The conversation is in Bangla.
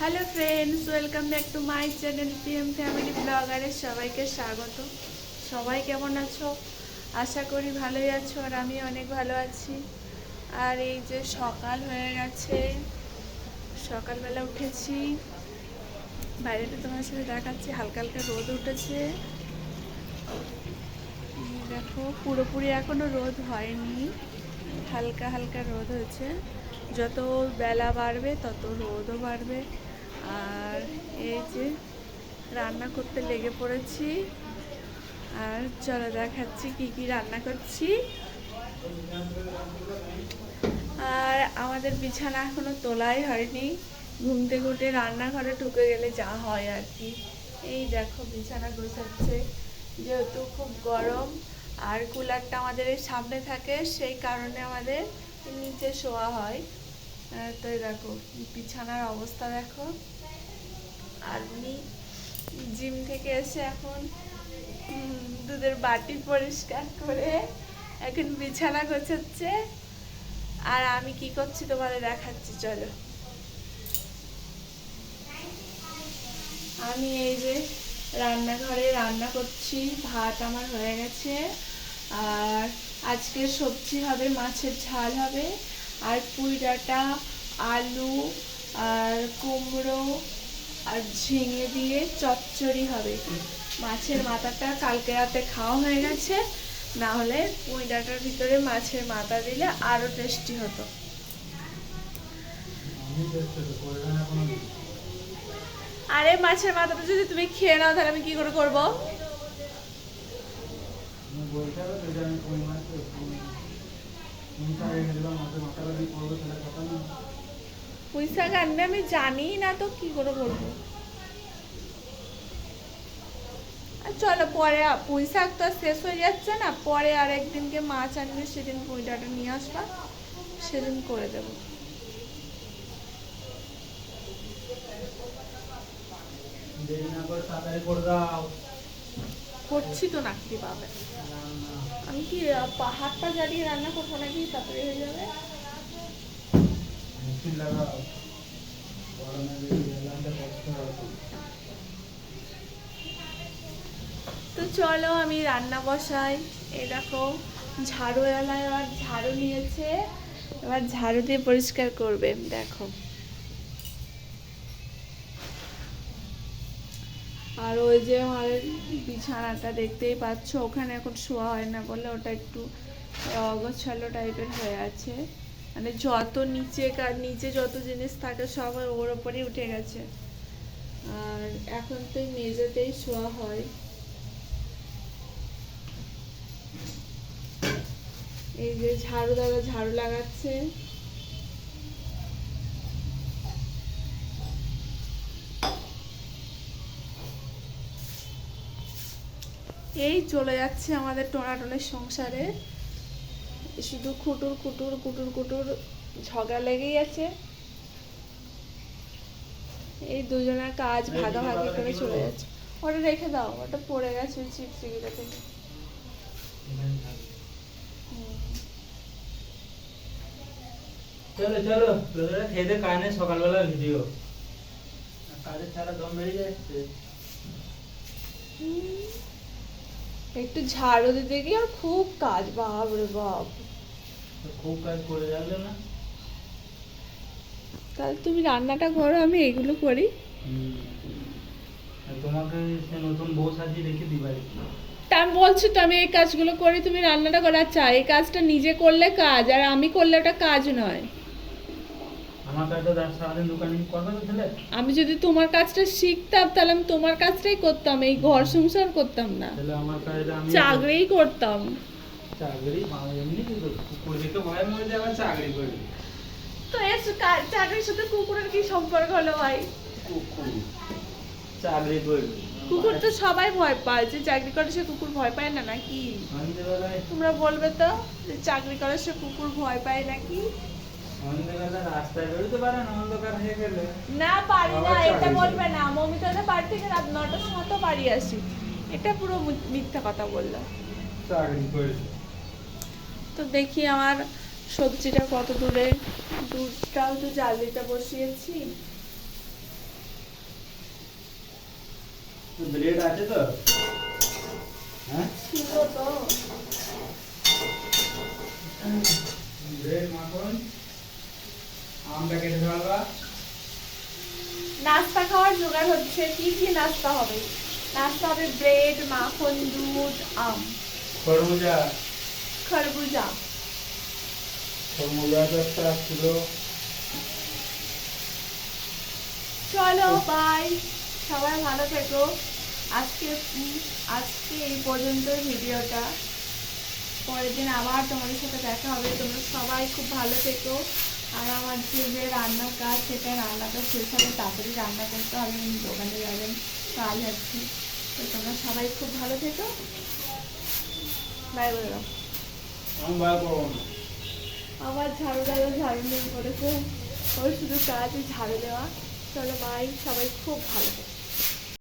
Hello friends welcome back to my channel PM family ব্লগারের সবাইকে স্বাগত। সবাই কেমন আছো? আশা করি ভালোই আছো আর আমি অনেক ভালো আছি। আর এই যে সকাল হয়ে গেছে, সকালবেলা উঠেছি। বাইরেটা তোমার সাথে দেখাচ্ছি, হালকা হালকা রোদ উঠেছে। দেখো, পুরোপুরি এখনও রোদ হয়নি। হালকা হালকা রোদ হয়েছে। যত বেলা বাড়বে তত রোদও বাড়বে। আর এই যে রান্না করতে লেগে পড়েছি। আর চলো দেখাচ্ছি কি কি রান্না করছি। আর আমাদের বিছানা এখনও তোলাই হয়নি। ঘুম থেকে উঠে রান্নাঘরে ঢুকে গেলে যা হয় আর কি। এই দেখো বিছানা গোছাচ্ছে। যেহেতু খুব গরম, আর কুলারটা আমাদের এই সামনে থাকে, সেই কারণে আমাদের নিচে শোয়া হয়। তো দেখো, বিছানার অবস্থা দেখো। আর উনি জিম থেকে এসে এখন দুধের বাটি পরিষ্কার করে এখন বিছানা গোছাচ্ছে। আর আমি কি করছি তোমাদের দেখাচ্ছি, চলো। আমি এই যে রান্নাঘরে রান্না করছি, ভাত আমার হয়ে গেছে। আর আজকে সবজি হবে, মাছের ঝাল হবে। আর পুঁই ডাঁটা আলু, আর কুমড়ো আর ঝিঙে দিয়ে চচ্চড়ি হবে। মাছের মাথাটা কালকে রাতে খাওয়া হয়ে গেছে। না হলে পুঁই ডাঁটার ভিতরে মাছের মাথা দিলে আরও টেস্টি হতো। আরে মাছের মাথাটা যদি তুমি খেয়ে নাও, তাহলে আমি কি করে করব? পুঁই শাক আনবে আমি জানি না তো কি করে করব আর চলো পরে পুঁই শাক তো শেষ হয়ে যাচ্ছে না পরে আর একদিনকে মাছ আনবে সেদিন পুঁইটাটা নিয়ে আসবা সেদিন করে দেবো। করছি তো নাকি পাবে আমি কি পাহাড়টা জ্বালিয়ে রান্না করব নাকি? তাড়াতাড়ি হয়ে যাবে। তো চলো আমি রান্না বসাই। এই দেখো ঝাড়ু এলায় এবার ঝাড়ু নিয়েছে। এবার ঝাড়ু দিয়ে পরিষ্কার করবে, দেখো। আর ওই যে আমার বিছানাটা দেখতেই পাচ্ছ, ওখানে এখন শোয়া হয় না বলে ওটা একটু অগোছালো টাইপের হয়ে আছে। মানে যত নিচে নিচে যত জিনিস থাকে সব ওর ওপরেই উঠে গেছে। আর এখন তো মেঝেতেই শোয়া হয়। এই যে ঝাড়ু দাদা ঝাড়ু লাগাচ্ছে। এই চলে যাচ্ছে আমাদের টোনাটনের সংসারে। শুধু খুটুর কুটুর কুটুর কুটুর ঝগড়া লেগেই আছে। এই দুজনের কাজ ভাগাভাগি করে চলে যাচ্ছে। ওটা রেখে দাও ওটা পড়ে গেছে ওই চিপসিগুলো থেকে। চলো চলো তোদের খেতে কানে সকালবেলা ভিডিও কাজের ছাড়া দম বেরিয়ে যাচ্ছে। একটু ঝাড়ু দিতে গিয়ে আর খুব কাজ বাপ রে বাপ। খুব কাজ করে যাবে না। তাহলে তুমি রান্নাটা করো আমি এগুলো করি। তোমাকে সে নতুন বউ সাজিয়ে রেখে দিবাই তা আমি বলছি তো আমি এই কাজগুলো করি তুমি রান্নাটা করা। চাই এই কাজটা নিজে করলে কাজ আর আমি করলে ওটা কাজ নয়। আমার কাছে সারাদিন দোকানে করবে তো ছেলে? আমি যদি তোমার কাজটা শিখতাম তাহলে আমি তোমার কাজটাই করতাম এই ঘর সংসার করতাম না। তাহলে আমার কাছে আমি চাকরিই করতাম। চাকরি এমনি কিন্তু। কুকুর দেখে ভয় মরে যায় আবার চাকরি করবে। তো এর চাকরির সাথে কুকুরের কি সম্পর্ক হলো ভাই? কুকুর। চাকরি করবে। কুকুর তো সবাই ভয় পায় যে চাকরি করে সে কুকুর ভয় পায় না নাকি? তোমরা বলবে তো যে চাকরি করে সে কুকুর ভয় পায় নাকি? রাস্তায় বেরোতে পারে না অন্ধকার হয়ে গেলে। না পারি না এটা বলবে না। মমিতাদের বাড়ি থেকে রাত নটার সময় তো বাড়ি আসি। এটা পুরো মিথ্যা কথা বলল। চাকরি তো দেখি আমার সবজিটা কত দূরে। দুধটাও তো জাল দিতে বসিয়েছি ব্রেড আছে তো? হ্যাঁ? ছিল তো। ব্রেড মাখন আমটা কেটে ফেলবা নাস্তা খাওয়ার জোগাড় হচ্ছে। কি কি নাস্তা হবে? নাস্তা হবে ব্রেড মাখন দুধ আম। খরমুজা। খরবুজা। কিলো চলো বাই সবাই ভালো থেকো। আজকে আজকে এই পর্যন্ত ভিডিওটা। পরের দিন আবার তোমাদের সাথে দেখা হবে। তোমরা সবাই খুব ভালো থেকো। আর আমার যে যে রান্নার কাজ সেটা রান্নাটা শেষ হবে। তাড়াতাড়ি রান্না করতে হবে। দোকানে যাবেন কাজ আছে। তো তোমরা সবাই খুব ভালো থেকো। বাই বলে। আমি বার করব না। আবার ঝাড়ু দেওয়া ঝাড়ু নিয়ে করেছে ওর শুধু কাজ ঝাড়ু দেওয়া। চলো, বাই। সবাই খুব ভালো থেকো।